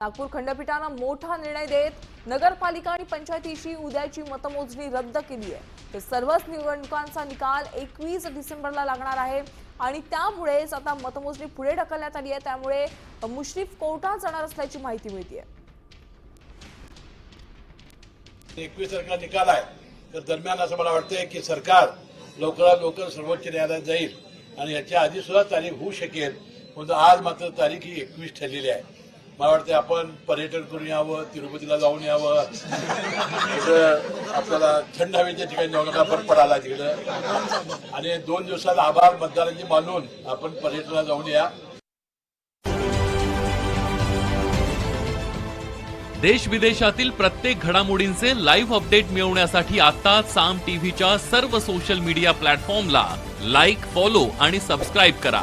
नागपूर खंडपीठानं मोठा निर्णय देत नगरपालिका आणि पंचायतीची उद्याची मतमोजणी रद्द केली आहे. तर सर्वच निवडणुकांचा निकाल एकवीस डिसेंबरला लागणार आहे आणि त्यामुळेच आता मतमोजणी पुढे ढकलण्यात आली आहे. त्यामुळे मुश्रीफ कोर्टात जाणार असल्याची माहिती मिळते एकवीस तारखेला निकाल आहे. तर दरम्यान असं मला वाटतंय की सरकार लवकरात लवकर सर्वोच्च न्यायालयात जाईल आणि याच्या आधी सुद्धा तारीख होऊ शकेल. परंतु आज मात्र तारीख ही एकवीस ठरलेली आहे. मला वाटतं आपण पर्यटन करून यावं तिरुपतीला जाऊन यावं. आपल्याला थंड हवेच्या ठिकाणी जाऊन आपण पडाला तिकडं. आणि दोन दिवसात आभार मतदारांची मानून आपण पर्यटनाला जाऊन या. देश विदेशातील प्रत्येक घडामोडींचे लाईव्ह अपडेट मिळवण्यासाठी आता साम टीव्हीच्या सर्व सोशल मीडिया प्लॅटफॉर्मला लाईक फॉलो आणि सबस्क्राईब करा.